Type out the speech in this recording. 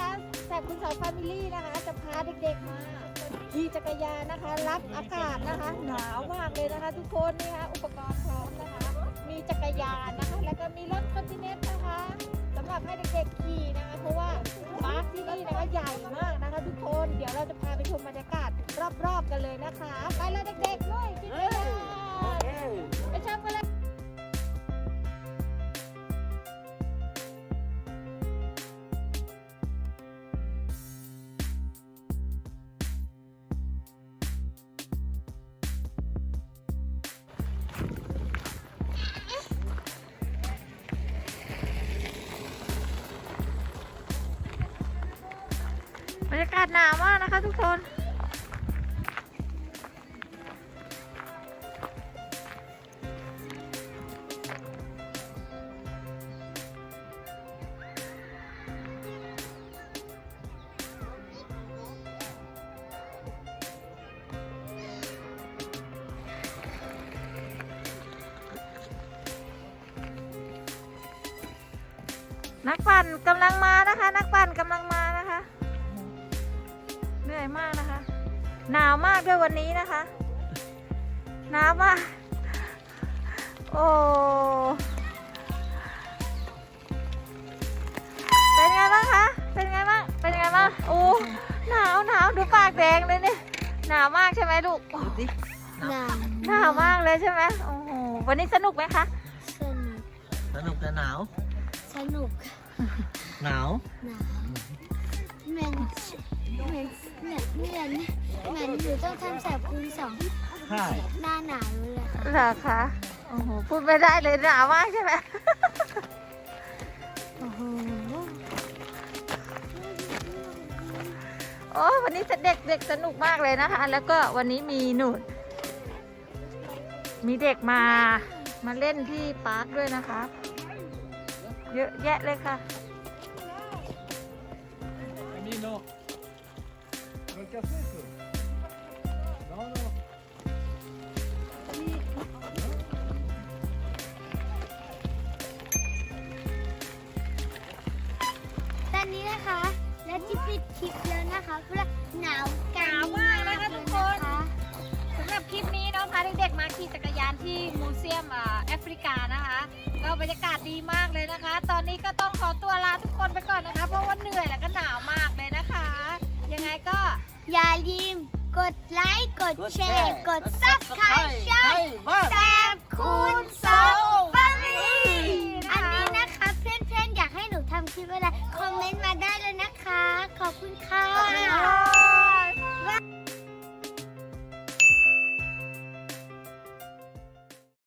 บคุณสาวแฟมิลี่นะคะ จะพาเด็กๆมาขี่จักรยานนะคะ รับอากาศนะคะ หนาวมากเลยนะคะ ทุกคนนี่คะอุปกรณ์พร้อมนะคะ มีจักรยานนะคะ แล้วก็มีรถคอนติเนนต์นะคะสำหรับให้เด็กๆขี่นะคะ เพราะว่าปาร์คที่นี่นะคะใหญ่มากนะคะ ทุกคนเดี๋ยวเราจะพาไปชมบรรยากาศรอบๆกันเลยนะคะ ไปเลยเด็กๆด้วยขี่จักรยานไปชมกันเลย รรยากาศหนาวมากนะคะทุกคนนักปั่นกำลังมานะคะนัก หนาวมากด้วยวันนี้นะคะหนาวมากโอ้เป็นไงบ้างคะเป็นไงบ้างเป็นไงบ้างโอ้หนาวหนาวดูปากแดงเลยเนี่ยหนาวมากใช่ไหมลูกหนาวหนาวมากเลยใช่ไหมโอ้โหวันนี้สนุกไหมคะสนุกสนุกแต่หนาวสนุกหนาวหนาว เหมือนเหมือนเหมือนเหมือนเหมือนหนูต้องทำแสบคูณสองใช่หน้าหนาวเลยค่ะเหรอคะโอ้โหพูดไม่ได้เลยหนาวมากใช่ไหม โอ้โหโอ้วันนี้เด็กเด็กสนุกมากเลยนะคะ แล้วก็วันนี้มีหนุนมีเด็กมามาเล่นที่ปาร์คด้วยนะคะ เยอะแยะเลยค่ะ ¿No el café eso? No, no. ตอนนี้นะคะ และที่ปิดคลิปแล้วนะคะเพราะว่าหนาวกหนาวมากนะคะทุกคนะะสำหรับคลิปนี้เนาะพาเด็กๆมาขี่จักรยานที่มูเซียมอ่าแอฟริกานะคะ ก็บรรยากาศดีมากเลยนะคะ ต อย่าลืมกดไลค์กดแชร์กดซับสไครต์ช่องบ้าแซมคูณสองฟามิลี่อันนี้นะคะเพื่อนๆ อยากให้หนูทำคลิปอะไร คอมเมนต์มาได้เลยนะคะ ขอบคุณค่ะ